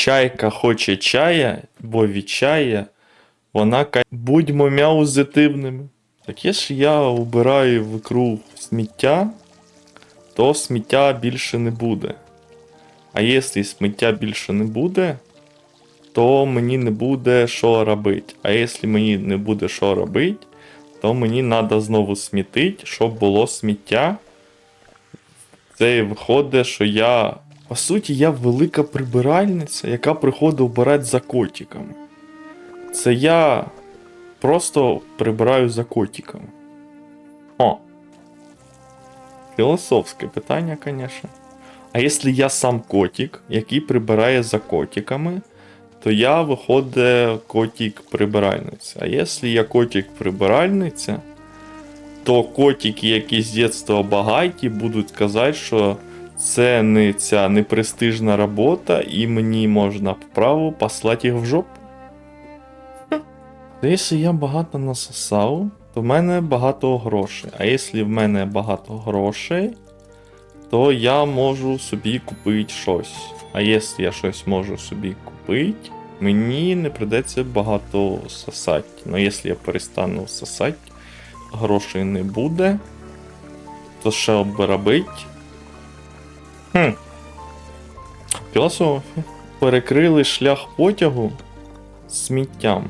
Чайка хоче чая, бо від чая вона ка... Будьмо мяузитивними. Так якщо я убираю в круг сміття, то сміття більше не буде. А якщо сміття більше не буде, то мені не буде що робити. А якщо мені не буде що робити, то мені треба знову смітити, щоб було сміття. Це виходить, що я. По суті, я велика прибиральниця, яка приходить вбирати за котиками. Це я просто прибираю за котиками. О. Філософське питання, звісно. А якщо я сам котик, який прибирає за котиками, то я виходить котик прибиральниця. А якщо я котик прибиральниця, то котики, які з дитинства багаті, будуть казати, що це не ця непрестижна робота, і мені можна вправо послати їх в жопу. Якщо я багато насосав, то в мене багато грошей. А якщо в мене багато грошей, то я можу собі купити щось. А якщо я щось можу собі купити, мені не придеться багато сосати. Ну якщо я перестану сосати, грошей не буде, то що би робити? Хм. Філософія. Перекрили шлях потягу сміттям.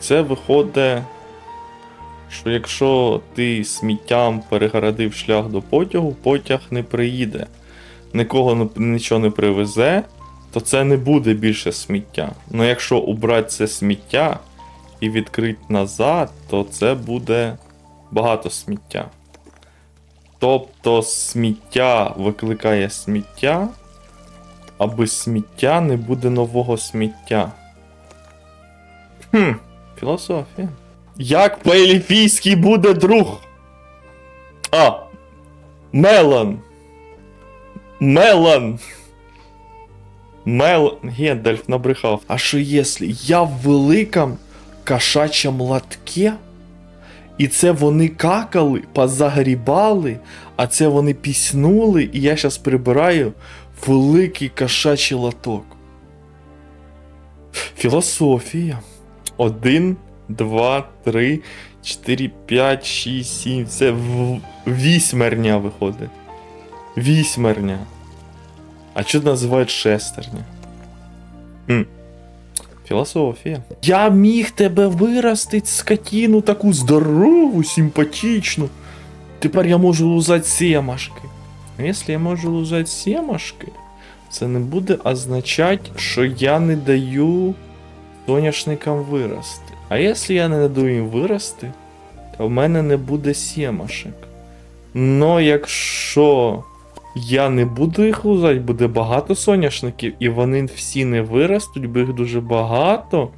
Це виходить, що якщо ти сміттям перегородив шлях до потягу, потяг не приїде. Нікого нічого не привезе, то це не буде більше сміття. Ну якщо убрати це сміття і відкрити назад, то це буде багато сміття. Тобто сміття викликає сміття, а без сміття не буде нового сміття. Хм, філософія. Як по-еліфійськи буде друг? А. Мелан. Мелан. Мел... Гендальф набрехав. А що якщо я в великому кошачому латке? І це вони какали, позагрібали, а це вони піснули, і я зараз прибираю великий кошачий лоток. Філософія. Один, два, три, чотири, п'ять, шість, сім. Це вісьмерня виходить. Вісьмерня. А що називають шестерня? Хм. Філософія. Я міг тебе виростити скотину таку здорову, симпатичну. Тепер я можу лузати семашки. Якщо я можу лузати семашки, це не буде означати, що я не даю соняшникам вирости. А якщо я не даю їм вирости, то в мене не буде сімашек. Но якщо я не буду їх лузати, буде багато соняшників, і вони всі не виростуть, бо їх дуже багато.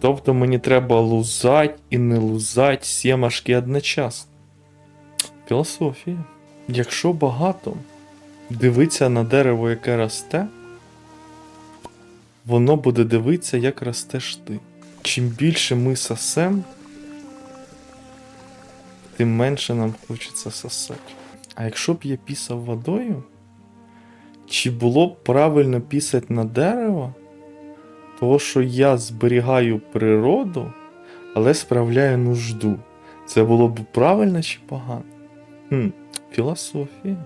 Тобто мені треба лузати і не лузати сімашки одночасно. Філософія. Якщо багато дивитися на дерево, яке росте, воно буде дивитися, як ростеш ти. Чим більше ми сосем, тим менше нам хочеться сосати. А якщо б я пісав водою, чи було б правильно пісати на дерево? Того, що я зберігаю природу, але справляю нужду. Це було б правильно чи погано? Хм, філософія.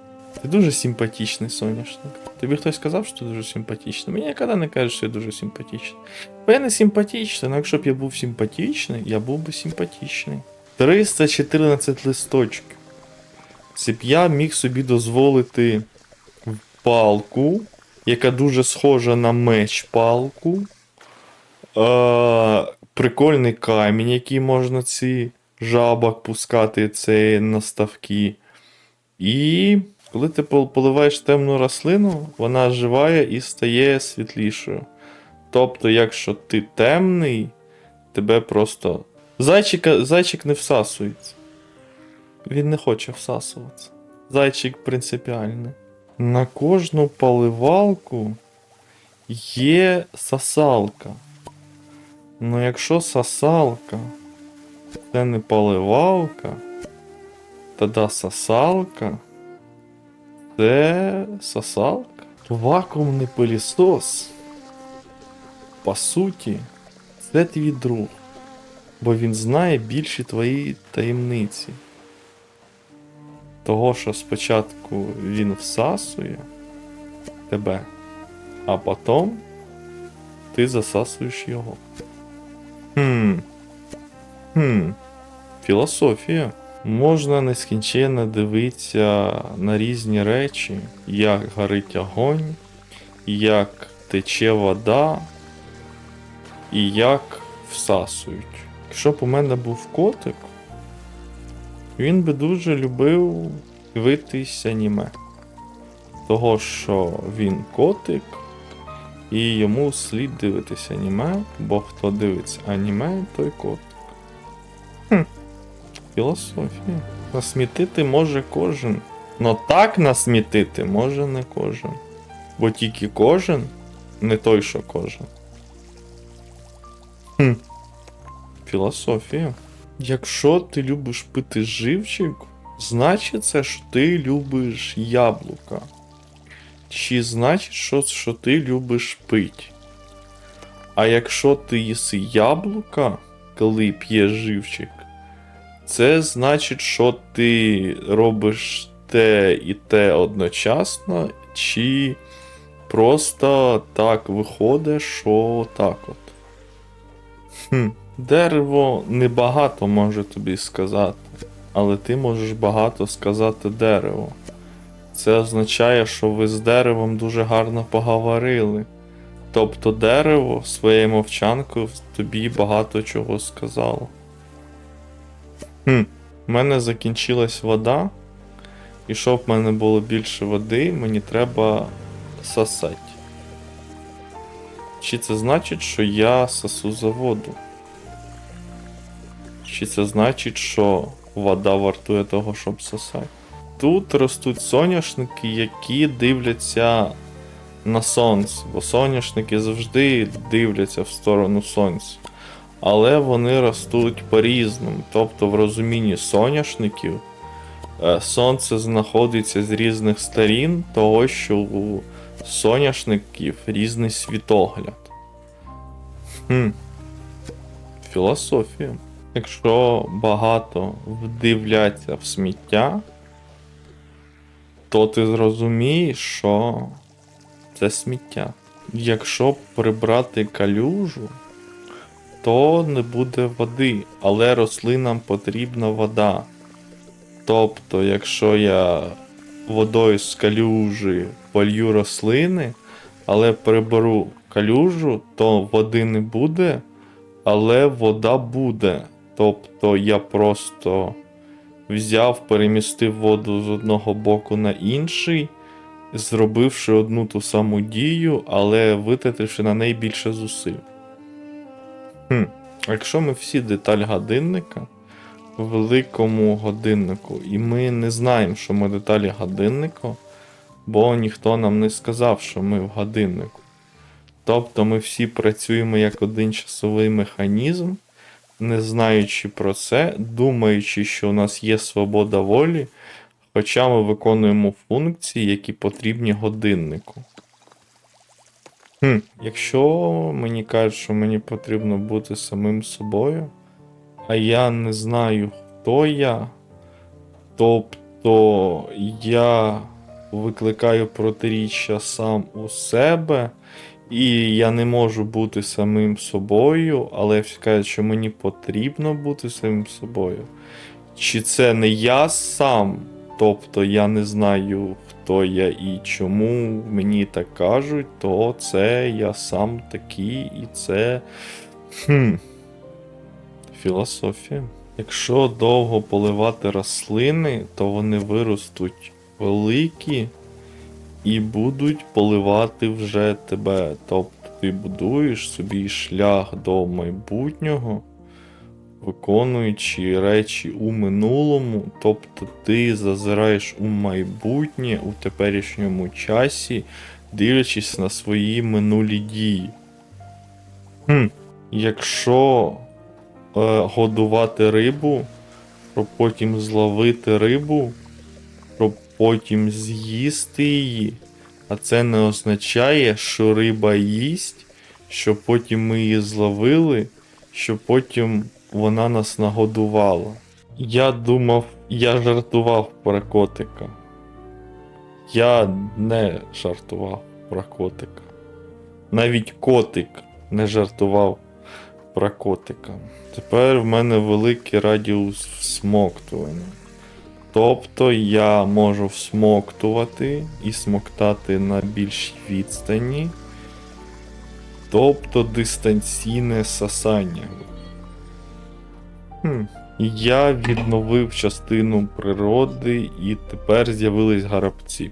Ти дуже симпатичний соняшник. Тобі хтось сказав, що ти дуже симпатичний? Мені ніколи не кажуть, що я дуже симпатичний. Бо я не симпатичний, але якщо б я був симпатичний, я був би симпатичний. 314 листочків. Це б я міг собі дозволити палку, яка дуже схожа на меч палку. Е, прикольний камінь, який можна ці жабок пускати, це наставки. І коли ти поливаєш темну рослину, вона живає і стає світлішою. Тобто, якщо ти темний, тебе просто. Зайчика, зайчик не всасується. Він не хоче всасуватися. Зайчик принципіальний. На кожну поливалку є сосалка. Ну якщо сосалка це не поливалка, тоді сосалка це сосалка. Вакуумний пилісос, по суті, це твій друг, бо він знає більші твої таємниці. Того, що спочатку він всасує тебе, а потім ти засасуєш його. Хм. Хм. Філософія. Можна нескінченно дивитися на різні речі, як горить огонь, як тече вода і як всасують. Якщо б у мене був котик, він би дуже любив дивитись аніме. Того, що він котик, і йому слід дивитися аніме, бо хто дивиться аніме, той котик. Хм. Філософія. Насмітити може кожен. Но так насмітити може не кожен. Бо тільки кожен не той, що кожен. Хм. Філософія. Якщо ти любиш пити живчик, значить це, що ти любиш яблука. Чи значить, що, що ти любиш пить. А якщо ти їси яблука, коли п'єш живчик, це значить, що ти робиш те і те одночасно, чи просто так виходить, що так от. Хм. Дерево небагато може тобі сказати, але ти можеш багато сказати дереву. Це означає, що ви з деревом дуже гарно поговорили. Тобто дерево своєю мовчанкою тобі багато чого сказало. Хм, у мене закінчилась вода, і щоб в мене було більше води, мені треба сосати. Чи це значить, що я сосу за воду? Чи це значить, що вода вартує того, щоб сосати? Тут ростуть соняшники, які дивляться на сонце, бо соняшники завжди дивляться в сторону сонця. Але вони ростуть по-різному. Тобто, в розумінні соняшників е, сонце знаходиться з різних сторін, того що у соняшників різний світогляд. Хм. Філософія. Якщо багато вдивляться в сміття, то ти зрозумієш, що це сміття. Якщо прибрати калюжу, то не буде води, але рослинам потрібна вода. Тобто, якщо я водою з калюжі полью рослини, але приберу калюжу, то води не буде, але вода буде. Тобто я просто взяв, перемістив воду з одного боку на інший, зробивши одну ту саму дію, але витративши на неї більше зусиль. Хм. Якщо ми всі деталь годинника в великому годиннику, і ми не знаємо, що ми деталі годиннику, бо ніхто нам не сказав, що ми в годиннику. Тобто ми всі працюємо як один часовий механізм, не знаючи про це, думаючи, що у нас є свобода волі, хоча ми виконуємо функції, які потрібні годиннику. Хм, Якщо мені кажуть, що мені потрібно бути самим собою, а я не знаю, хто я, тобто я викликаю протиріччя сам у себе, і я не можу бути самим собою, але всі кажуть, що мені потрібно бути самим собою. Чи це не я сам? Тобто я не знаю, хто я і чому мені так кажуть, то це я сам такий, і це. Хм. Філософія. Якщо довго поливати рослини, то вони виростуть великі і будуть поливати вже тебе. Тобто ти будуєш собі шлях до майбутнього, виконуючи речі у минулому, тобто ти зазираєш у майбутнє у теперішньому часі, дивлячись на свої минулі дії. Хм. Якщо е, годувати рибу, щоб потім зловити рибу, потім з'їсти її, А це не означає, що риба їсть, що потім ми її зловили, що потім вона нас нагодувала. Я думав, я жартував про котика. Я не жартував про котика. Навіть котик не жартував про котика. Тепер в мене великий радіус всмоктування. Тобто я можу всмоктувати і смоктати на більшій відстані. Тобто дистанційне сосання. Хм. Я відновив частину природи і тепер з'явились гарабці.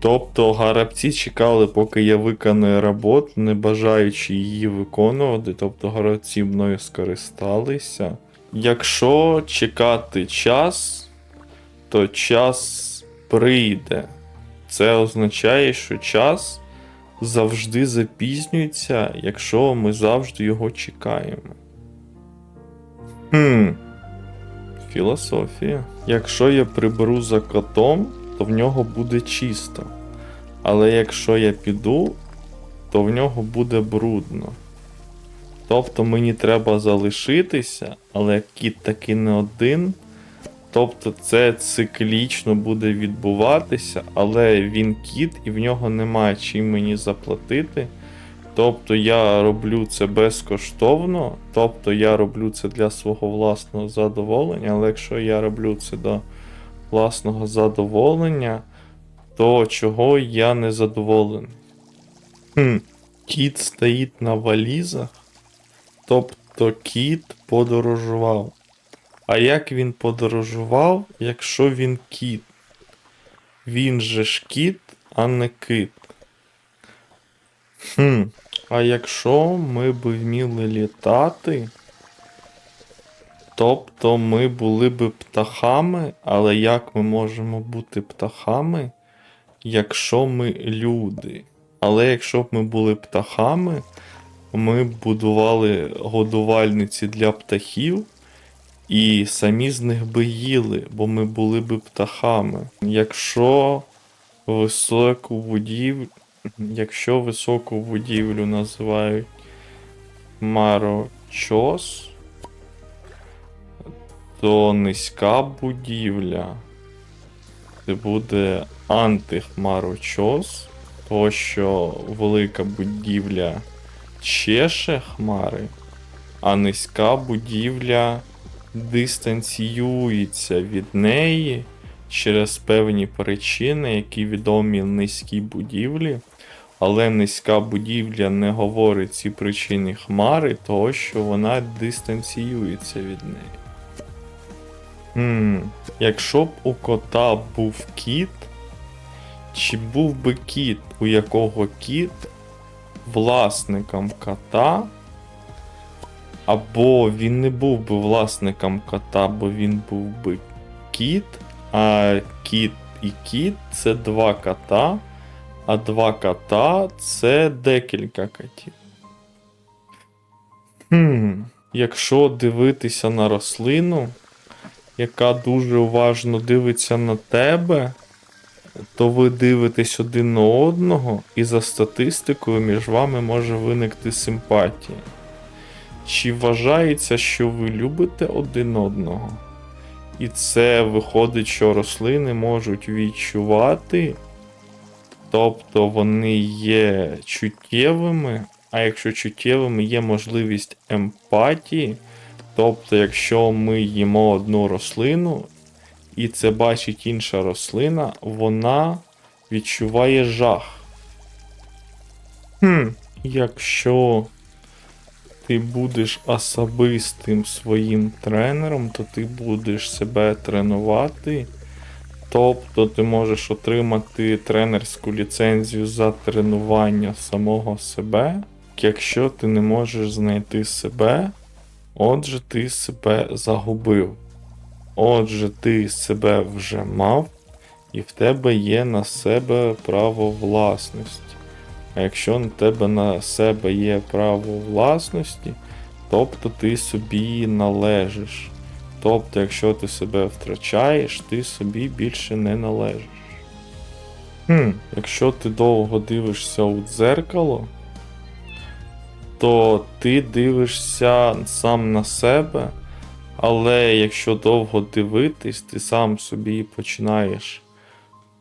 Тобто гарабці чекали, поки я виконую роботу, не бажаючи її виконувати, тобто гарабці мною скористалися. Якщо чекати час, то час прийде. Це означає, що час завжди запізнюється, якщо ми завжди його чекаємо. Хм. Філософія. Якщо я приберу за котом, то в нього буде чисто. Але якщо я піду, то в нього буде брудно. Тобто мені треба залишитися, але кіт таки не один. Тобто це циклічно буде відбуватися, але він кіт і в нього немає чим мені заплатити. Тобто я роблю це безкоштовно, тобто я роблю це для свого власного задоволення, але якщо я роблю це до власного задоволення, то чого я не задоволений? Хм, Кіт стоїть на валізах, тобто кіт подорожував. А як він подорожував, якщо він кіт? Він же ж кіт, а не кит. Хм, а якщо ми б вміли літати, тобто ми були б птахами, але як ми можемо бути птахами, якщо ми люди? Але якщо б ми були птахами, ми будували годувальниці для птахів. І самі з них би їли, бо ми були би птахами. Якщо високу будівлю, якщо високу будівлю називають марочос, то низька будівля це буде антихмарочос, тому що велика будівля чеше хмари, а низька будівля дистанціюється від неї через певні причини, які відомі низькій будівлі. Але низька будівля не говорить ці причини хмари, того що вона дистанціюється від неї. Хм, Якщо б у кота був кіт, чи був би кіт, у якого кіт власником кота, або він не був би власником кота, бо він був би кіт, а кіт і кіт це два кота, а два кота це декілька котів. Хм, Якщо дивитися на рослину, яка дуже уважно дивиться на тебе, то ви дивитесь один на одного, і за статистикою між вами може виникти симпатія. Чи вважається, що ви любите один одного? І це виходить, що рослини можуть відчувати, тобто вони є чуттєвими, а якщо чуттєвими є можливість емпатії, тобто, якщо ми їмо одну рослину, і це бачить інша рослина, вона відчуває жах. Хм, Якщо ти будеш особистим своїм тренером, то ти будеш себе тренувати. Тобто ти можеш отримати тренерську ліцензію за тренування самого себе. Якщо ти не можеш знайти себе, отже, ти себе загубив. Отже, ти себе вже мав, і в тебе є на себе право власності. А якщо на тебе на себе є право власності, тобто ти собі належиш. Тобто, якщо ти себе втрачаєш, ти собі більше не належиш. Хм, якщо ти довго дивишся у дзеркало, то ти дивишся сам на себе, але якщо довго дивитись, ти сам собі починаєш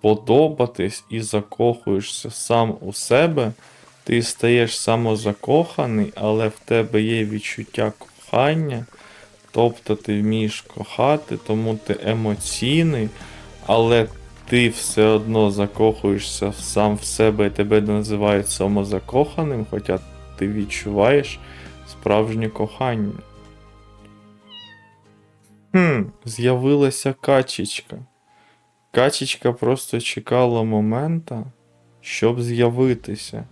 подобатись і закохуєшся сам у себе, ти стаєш самозакоханий, але в тебе є відчуття кохання, тобто ти вмієш кохати, тому ти емоційний, але ти все одно закохуєшся сам в себе і тебе називають самозакоханим, хоча ти відчуваєш справжнє кохання. Хм, з'явилася качечка. Качечка просто чекала момента, щоб з'явитися.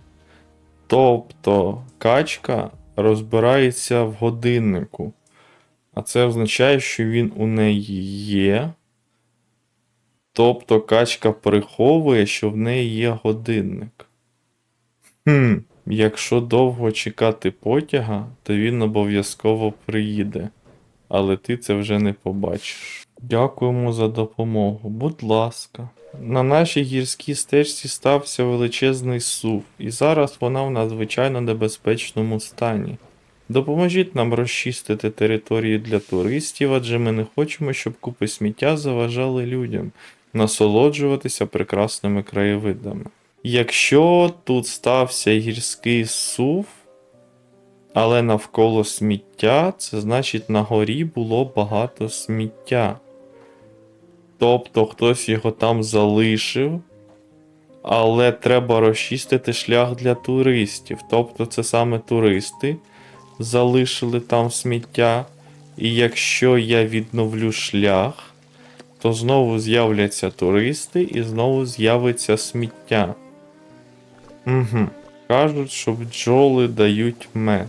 Тобто качка розбирається в годиннику, а це означає, що він у неї є. Тобто качка приховує, що в неї є годинник. Хм, якщо довго чекати потяга, то він обов'язково приїде, але ти це вже не побачиш. Дякуємо за допомогу, будь ласка. На нашій гірській стежці стався величезний сув, і зараз вона в надзвичайно небезпечному стані. Допоможіть нам розчистити території для туристів, адже ми не хочемо, щоб купи сміття заважали людям насолоджуватися прекрасними краєвидами. Якщо тут стався гірський сув, але навколо сміття, це значить на горі було багато сміття. Тобто хтось його там залишив, але треба розчистити шлях для туристів. Тобто це саме туристи залишили там сміття. І якщо я відновлю шлях, то знову з'являться туристи і знову з'явиться сміття. Угу. Кажуть, що бджоли дають мед,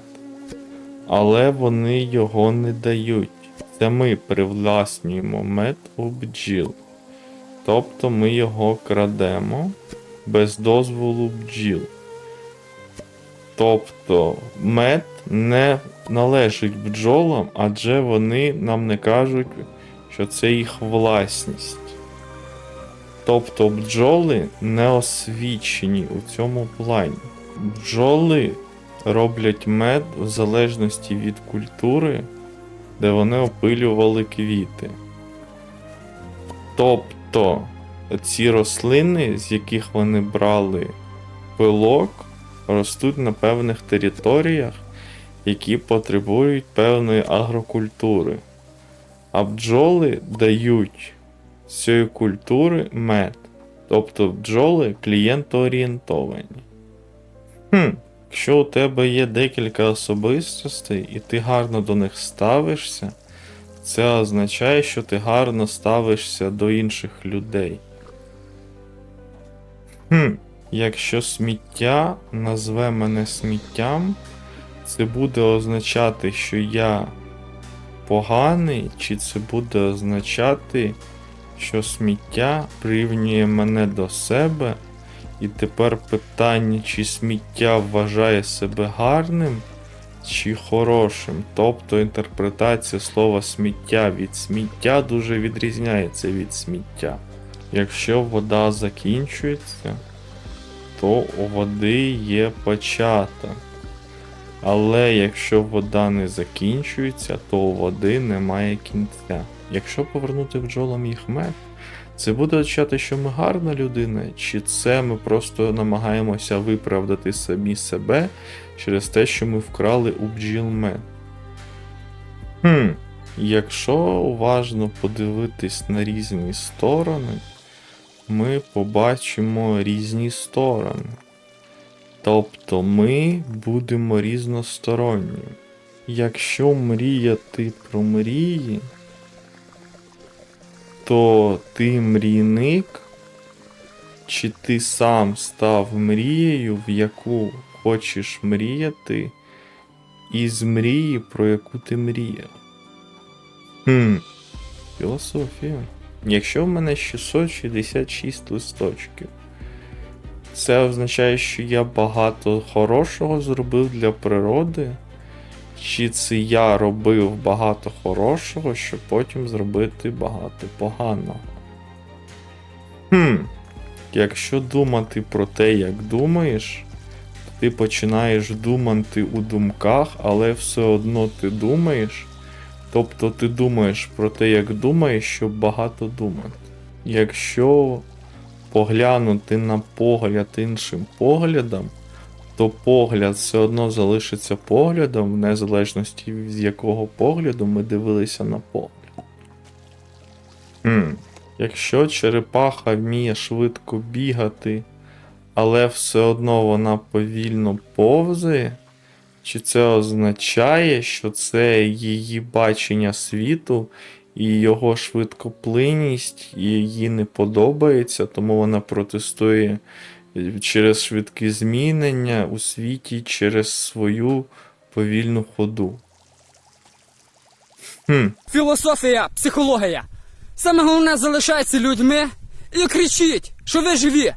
але вони його не дають. Це ми привласнюємо мед у бджіл. Тобто ми його крадемо без дозволу бджіл. Тобто мед не належить бджолам, адже вони нам не кажуть, що це їх власність. Тобто бджоли не освічені у цьому плані. Бджоли роблять мед в залежності від культури, де вони опилювали квіти. Тобто ці рослини, з яких вони брали пилок, ростуть на певних територіях, які потребують певної агрокультури. А бджоли дають з цієї культури мед. Тобто бджоли клієнтоорієнтовані. Хм, якщо у тебе є декілька особистостей і ти гарно до них ставишся, це означає, що ти гарно ставишся до інших людей. Хм, якщо сміття назве мене сміттям, це буде означати, що я поганий, чи це буде означати, що сміття прирівнює мене до себе, і тепер питання, чи сміття вважає себе гарним чи хорошим. Тобто інтерпретація слова сміття від сміття дуже відрізняється від сміття. Якщо вода закінчується, то у води є початок. Але якщо вода не закінчується, то у води немає кінця. Якщо повернути бджолам їх мед, це буде означати, що ми гарна людина, чи це ми просто намагаємося виправдати самі себе через те, що ми вкрали у бджіл мед. Хм, якщо уважно подивитись на різні сторони, ми побачимо різні сторони. Тобто ми будемо різносторонні. Якщо мріяти про мрії, то ти мрійник, чи ти сам став мрією, в яку хочеш мріяти, із мрії, про яку ти мріяв. Хм, філософія. Якщо в мене 666 листочків, це означає, що я багато хорошого зробив для природи. Чи це я робив багато хорошого, щоб потім зробити багато поганого? Хм. Якщо думати про те, як думаєш, то ти починаєш думати у думках, але все одно ти думаєш. Тобто ти думаєш про те, як думаєш, щоб багато думати. Якщо поглянути на погляд іншим поглядом, то погляд все одно залишиться поглядом, в незалежності з якого погляду ми дивилися на погляд. Хм. Якщо черепаха вміє швидко бігати, але все одно вона повільно повзає, чи це означає, що це її бачення світу і його швидкоплинність їй не подобається, тому вона протестує через швидкі змінення у світі через свою повільну ходу. Хм. Філософія, психологія. Саме головне залишається людьми і кричіть, що ви живі.